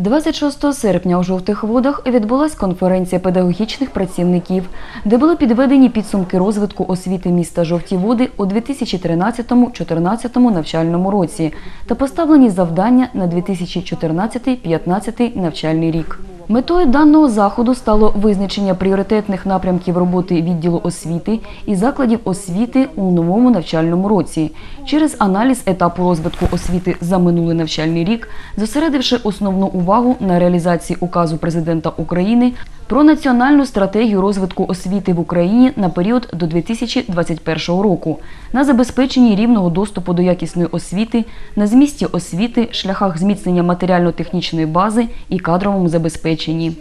26 серпня у жовтих водах відбулась конференція педагогічних працівників, де були підведені підсумки розвитку освіти міста Жовті Води у 2013-2014 навчальному році та поставлені завдання на 2014-2015 навчальний рік. Метою даного заходу стало визначення пріоритетних напрямків роботи відділу освіти і закладів освіти у новому навчальному році через аналіз етапу розвитку освіти за минулий навчальний рік, зосередивши основну увагу на реалізації указу президента України про національну стратегію розвитку освіти в Україні на період до 2021 року, на забезпеченні рівного доступу до якісної освіти, на змісті освіти, шляхах зміцнення матеріально-технічної бази і кадровому забезпеченні.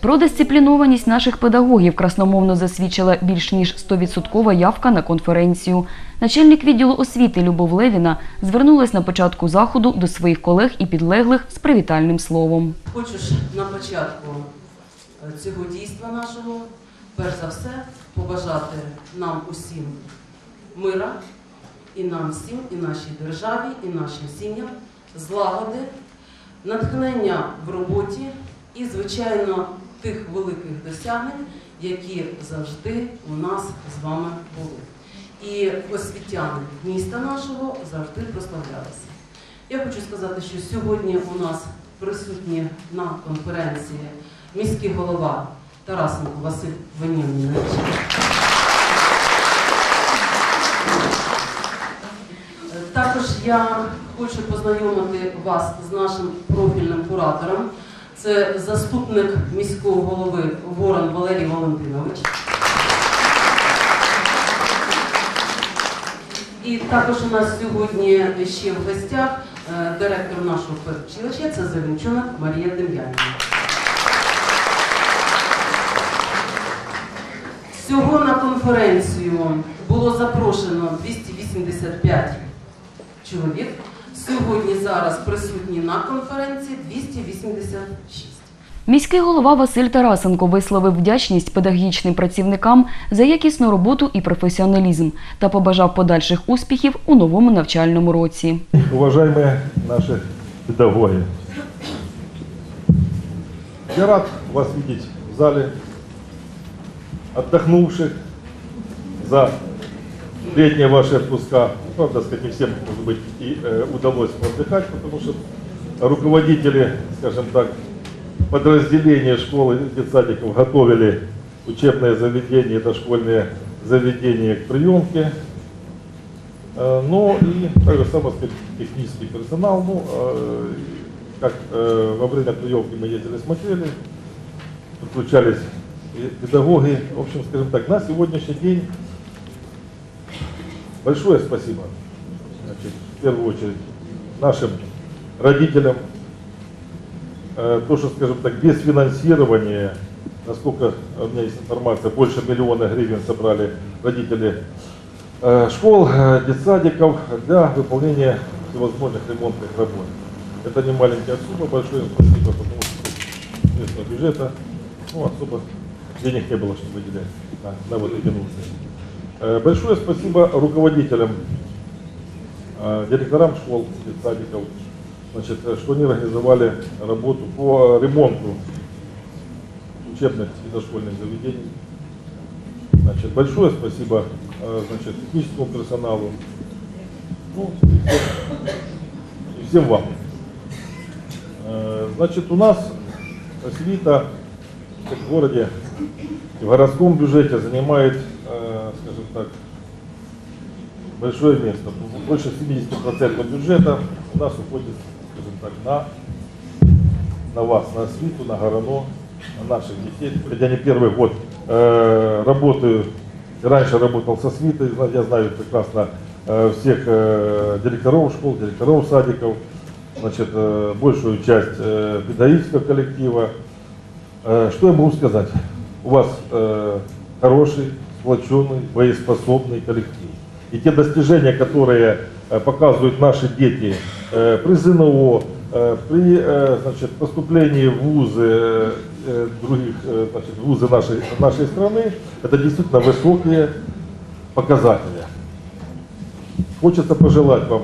Про дисциплінованість наших педагогів красномовно засвідчила більш ніж 100% явка на конференцію. Начальник відділу освіти Любов Левіна звернулась на початку заходу до своїх колег і підлеглих з привітальним словом. Хочу ж на початку е, цього дійства нашого, перш за все, побажати нам усім мира, і нам всім, і нашій державі, і нашим сім'ям, злагоди, натхнення в роботі і, звичайно, тих великих досягнень, які завжди у нас з вами були. І освітяни міста нашого завжди прославлялися. Я хочу сказати, що сьогодні у нас присутні на конференції міський голова Тарасенко Василь Венімович. Також я хочу познайомити вас з нашим профільним куратором. Це заступник міського голови Ворон Валерій Валентинович. І також у нас сьогодні ще в гостях е, директор нашого педучилища, це Завінчуна Марія Дем'янівна. Всього на конференцію було запрошено 285 чоловік. Сьогодні зараз присутні на конференції 286. Міський голова Василь Тарасенко висловив вдячність педагогічним працівникам за якісну роботу і професіоналізм та побажав подальших успіхів у новому навчальному році. Уважаемые наши педагоги, я рад вас видеть в зале, отдохнувших за летние ваши отпуска. Правда, сказать, не всем, может быть, и э, удалось отдыхать, потому что руководители, скажем так, подразделения школы детсадиков готовили учебные заведения, дошкольные заведения к приемке. Э, Ну и также само сказать, технический персонал. Ну, э, как э, во время приемки мы ездили, смотрели, подключались педагоги. В общем, скажем так, на сегодняшний день большое спасибо, значит, в первую очередь, нашим родителям. Э, То, что, скажем так, без финансирования, насколько у меня есть информация, больше миллиона гривен собрали родители э, школ, э, детсадиков для выполнения всевозможных ремонтных работ. Это не маленькая сумма, большое спасибо, потому что местного бюджета ну, особо денег не было, чтобы выделять на, на вот эти нужды. Э, Большое спасибо руководителям, э, директорам школ, детсадиков, значит, э, что они организовали работу по ремонту учебных и дошкольных заведений. Значит, большое спасибо значит, техническому персоналу ну, и, всем, вам. Значит, у нас освита как в городе в городском бюджете занимает, скажем так, большое место. Больше 70% бюджета у нас уходит, скажем так, на, на вас, на освиту, на горано, на наших детей. Я не первый год э, работаю, раньше работал со свитой, я знаю прекрасно э, всех э, директоров школ, директоров садиков, значит, э, большую часть э, педагогического коллектива. Э, Что я могу сказать? У вас э, хороший, сплоченный, боеспособный коллектив. И те достижения, которые э, показывают наши дети э, при ЗНО, э, при э, значит, поступлении в вузы э, э, других э, значит, в вузы нашей, нашей страны, это действительно высокие показатели. Хочется пожелать вам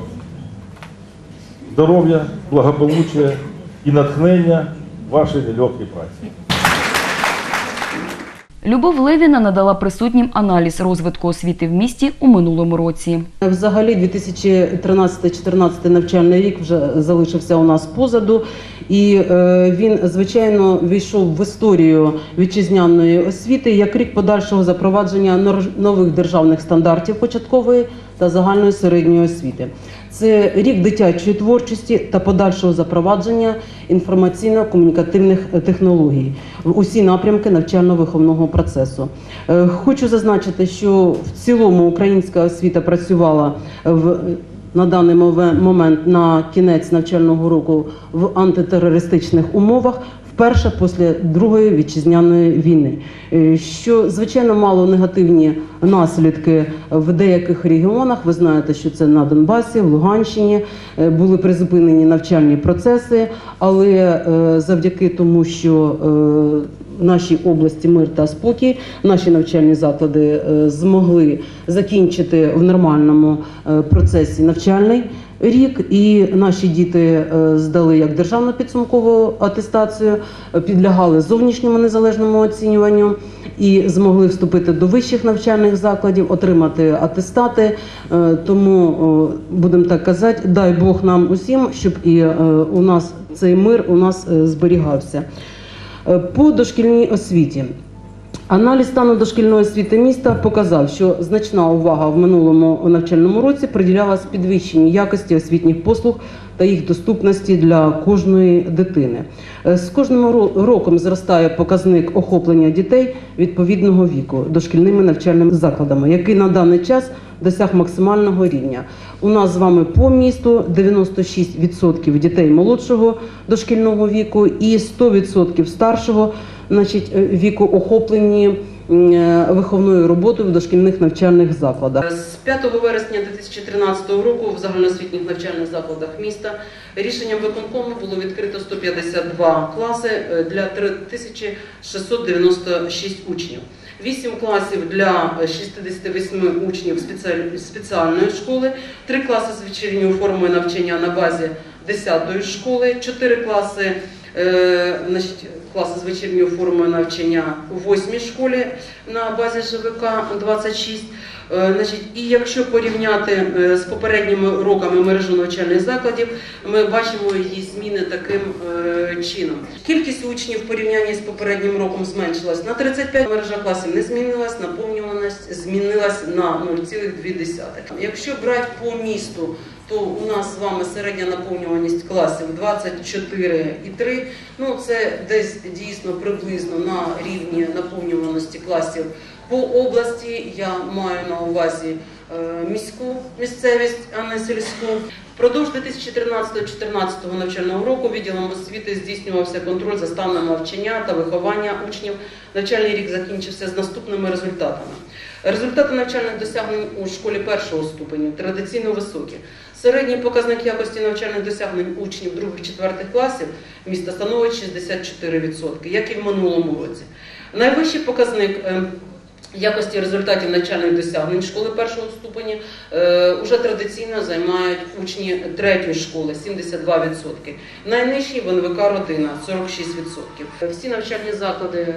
здоров'я, благополуччя і натхнення вашей нелегкой праці. Любов Левіна надала присутнім аналіз розвитку освіти в місті у минулому році. Взагалі 2013-2014 навчальний рік вже залишився у нас позаду, і е, він, звичайно, війшов в історію вітчизняної освіти як рік подальшого запровадження нових державних стандартів початкової та загальної середньої освіти. Це рік дитячої творчості та подальшого запровадження інформаційно-комунікативних е, технологій в усі напрямки навчально-виховного процесу. Е, Хочу зазначити, що в цілому українська освіта працювала в на даний момент на кінець навчального року в антитерористичних умовах. Вперше після Другої вітчизняної війни, Е, що звичайно мало негативні наслідки в деяких регіонах. Ви знаєте, що це на Донбасі, в Луганщині е, були призупинені навчальні процеси, але е, завдяки тому, що в нашій області мир та спокій, наші навчальні заклади змогли закінчити в нормальному процесі навчальний рік, і наші діти е, здали як державну підсумкову атестацію, е, підлягали зовнішньому незалежному оцінюванню і змогли вступити до вищих навчальних закладів, отримати атестати. Е, Тому будемо так казати, дай Бог нам усім, щоб і у нас цей мир у нас зберігався. По дошкільній освіті. Аналіз стану дошкільної освіти міста показав, що значна увага в минулому навчальному році приділялась підвищенню якості освітніх послуг та їх доступності для кожної дитини. Е, З кожним ро- роком зростає показник охоплення дітей відповідного віку дошкільними навчальними закладами, який на даний час досяг максимального рівня. У нас з вами по місту 96% дітей молодшого дошкільного віку і 100% старшого значить, е, віку охоплені виховною роботою в дошкільних навчальних закладах. З 5 вересня 2013 року в загальноосвітніх навчальних закладах міста рішенням виконкому було відкрито 152 класи е, для 3696 учнів. 8 класів для 68 учнів спеціальної школи, 3 класи з вечірньою формою навчання на базі 10-ї школи, 4 класи Е, значить, класи з вечірньою формою навчання у восьмій школі на базі ЖВК 26. Е, Значить, і якщо порівняти е, з попередніми роками мережу навчальних закладів, ми бачимо її зміни таким е, чином. Кількість учнів в порівнянні з попереднім роком зменшилась на 35, мережа класів не змінилась, наповнюваність змінилась на 0,2. Якщо брати по місту, то у нас з вами середня наповнюваність класів 24,3. Ну це десь дійсно приблизно на рівні наповнюваності класів по області. Я маю на увазі е, міську місцевість, а не сільську. Впродовж 2013-2014 навчального року відділом освіти здійснювався контроль за станом навчання та виховання учнів. Навчальний рік закінчився з наступними результатами. Результати навчальних досягнень у школі першого ступеню традиційно високі. Середній показник якості навчальних досягнень учнів 2-4 класів міста становить 64%, як і в минулому році. Найвищий показник е, якості результатів навчальних досягнень школи першого ступеня е, уже традиційно займають учні третьої школи 72%. Найнижчий в НВК родина 46%. Всі навчальні заклади е,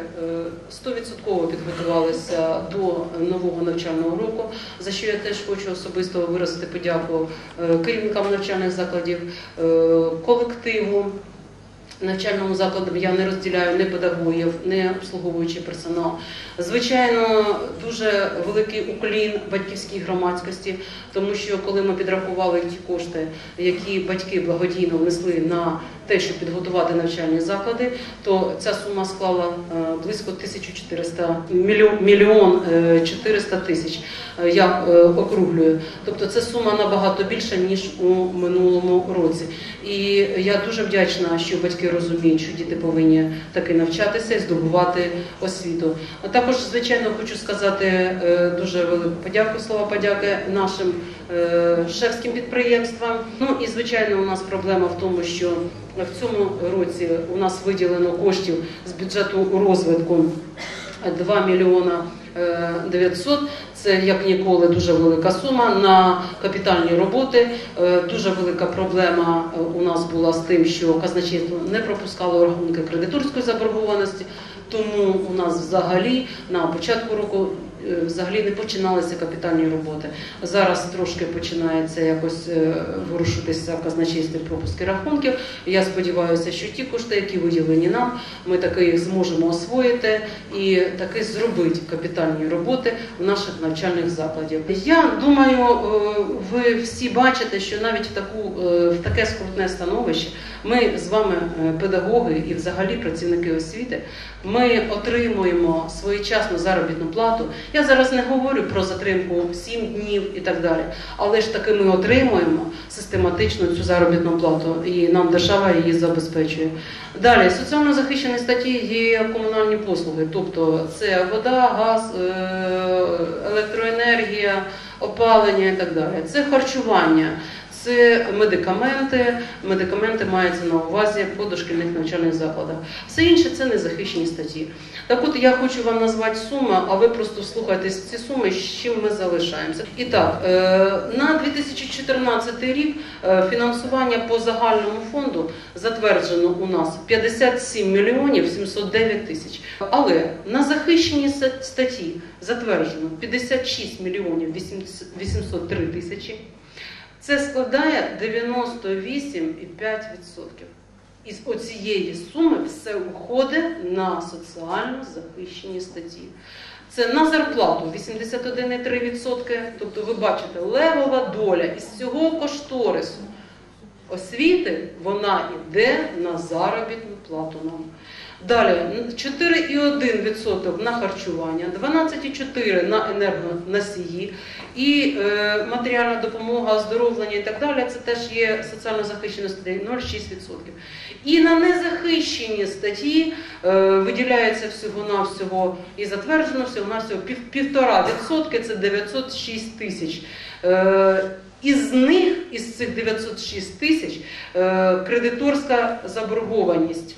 100% підготувалися до нового навчального року, за що я теж хочу особисто виразити подяку е, керівникам навчальних закладів, е, колективу. Навчальному закладу я не розділяю не педагогів, не обслуговуючий персонал. Звичайно, дуже великий уклін батьківській громадськості, тому що коли ми підрахували ті кошти, які батьки благодійно внесли на те, щоб підготувати навчальні заклади, то ця сума склала е, близько 1400 мільйон, мільйон е, 400 тисяч. Е, Я округлюю. Тобто це сума набагато більша ніж у минулому році. І я дуже вдячна, що батьки розуміють, що діти повинні таки навчатися і здобувати освіту. А також, звичайно, хочу сказати е, дуже велику подяку, слова подяки нашим е, шефським підприємствам. Ну і звичайно, у нас проблема в тому, що в цьому році у нас виділено коштів з бюджету розвитку 2 мільйона е, 900. Це як ніколи дуже велика сума на капітальні роботи. Е, Дуже велика проблема е, у нас була з тим, що казначейство не пропускало рахунки кредиторської заборгованості. Тому у нас взагалі на початку року взагалі не починалися капітальні роботи. Зараз трошки починається якось е, ворушитися в казначействі пропуски рахунків. Я сподіваюся, що ті кошти, які виділені нам, ми таки їх зможемо освоїти і таки зробити капітальні роботи в наших навчальних закладів. Я думаю, е, ви всі бачите, що навіть в таку е, в таке скрутне становище ми з вами, е, педагоги і взагалі працівники освіти, ми отримуємо своєчасну заробітну плату. Я зараз не говорю про затримку 7 днів і так далі, але ж таки ми отримуємо систематично цю заробітну плату, і нам держава її забезпечує. Далі соціально захищені статті є комунальні послуги, тобто це вода, газ, е, електроенергія, опалення і так далі. Це харчування. Це медикаменти. Медикаменти мається на увазі по дошкільних навчальних закладах. Все інше це незахищені статті. Так от я хочу вам назвати суми, а ви просто вслухайтесь в ці суми, з чим ми залишаємося. І так, е, на 2014 рік е, фінансування по загальному фонду затверджено у нас 57 мільйонів 709 тисяч. Але на захищені ст- статті затверджено 56 мільйонів 803 тисячі. Це складає 98,5%. Із оцієї суми все уходить на соціально захищені статті. Це на зарплату 81,3%. Тобто, ви бачите, левова доля із цього кошторису освіти вона йде на заробітну плату нам. Далі 4,1% на харчування, 12,4% на енергоносії і е, матеріальна допомога, оздоровлення і так далі. Це теж є соціально захищені статті 0,6%. І на незахищені статті е, виділяється всього-навсього і затверджено всього-навсього пів, півтора відсотки, це 906 тисяч. Е, із них, із цих 906 тисяч, е, кредиторська заборгованість,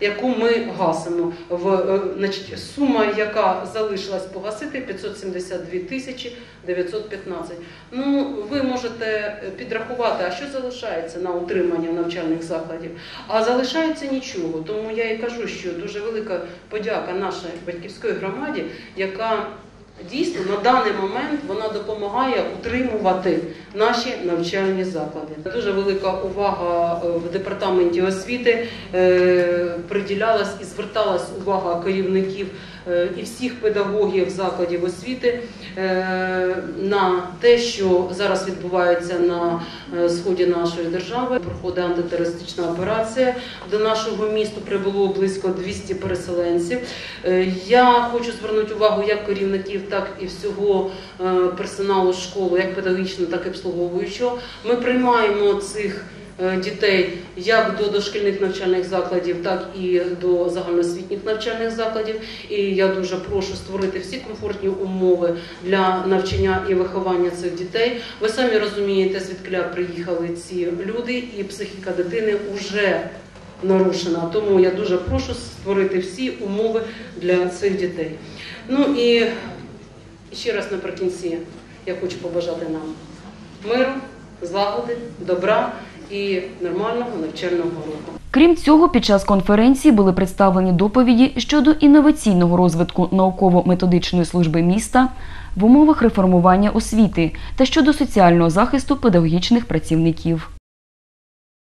яку ми гасимо. В, е, значить, сума, яка залишилась погасити, 572 тисячі 915. Ну, ви можете підрахувати, а що залишається на утримання навчальних закладів. А залишається нічого. Тому я і кажу, що дуже велика подяка нашій батьківської громаді, яка Дійсно, на даний момент вона допомагає утримувати наші навчальні заклади. Дуже велика увага е, в департаменті освіти е, приділялась і зверталась увага керівників і всіх педагогів закладів освіти е, на те, що зараз відбувається на е, сході нашої держави. Проходить антитерористична операція. До нашого міста прибуло близько 200 переселенців. Е, Я хочу звернути увагу як керівників, так і всього е, персоналу школи, як педагогічного, так і обслуговуючого. Ми приймаємо цих е, дітей як до дошкільних навчальних закладів, так і до загальноосвітніх навчальних закладів. І я дуже прошу створити всі комфортні умови для навчання і виховання цих дітей. Ви самі розумієте, звідкиля приїхали ці люди, і психіка дитини вже нарушена. Тому я дуже прошу створити всі умови для цих дітей. Ну і ще раз наприкінці я хочу побажати нам миру, злагоди, добра і нормального навчального року. Крім цього, під час конференції були представлені доповіді щодо інноваційного розвитку науково-методичної служби міста в умовах реформування освіти та щодо соціального захисту педагогічних працівників.